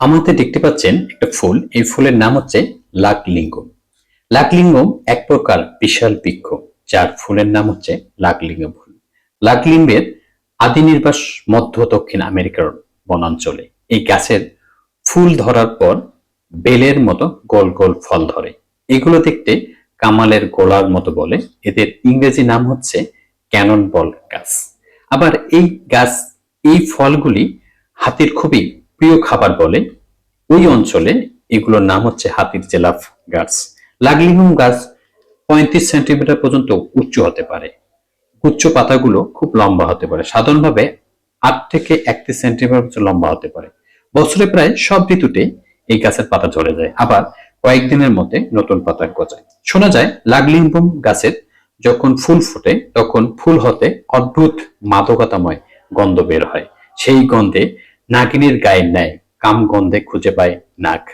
আমাদের দেখতে পাচ্ছেন একটা ফুল। এই ফুলের নাম হচ্ছে লাকলিঙ্গম। লাকলিঙ্গম এক প্রকার বিশাল বৃক্ষ, যার ফুলের নাম হচ্ছে লাকলিঙ্গ ফুল। লাকলিঙ্গের আদি নির্বাস মধ্য দক্ষিণ আমেরিকার বনাঞ্চলে এই গাছের ফুল ধরার পর বেলের মতো গোল গোল ফল ধরে। এগুলো দেখতে কামালের গোলার মতো বলে। এদের ইংরেজি নাম হচ্ছে ক্যানন বল গাছ। আবার এই গাছ, এই ফলগুলি হাতির খুবই প্রিয় খাবার বলে, ওই অঞ্চলে এগুলোর নাম হচ্ছে হাতির জেলাফ গাছ। লাগলিহুম গাছ পঁয়ত্রিশ সেন্টিমিটার পর্যন্ত উঁচু হতে পারে। উচ্চ পাতাগুলো খুব লম্বা হতে পারে। সাধারণভাবে আট থেকে একত্রিশ সেন্টিমিটার পর্যন্ত লম্বা হতে পারে। বছরে প্রায় সব ঋতুতে এই গাছের পাতা ঝরে যায়। আবার কয়েকদিনের মধ্যে নতুন পাতা গজায়। শোনা যায় লাগলিম্বম গাছের যখন ফুল ফোটে, তখন ফুল হতে অদ্ভুত মাদকতাময় গন্ধ বের হয়। সেই গন্ধে নাগিনীর গায়ের ন্যায় কাম গন্ধে খুঁজে পায় নাক।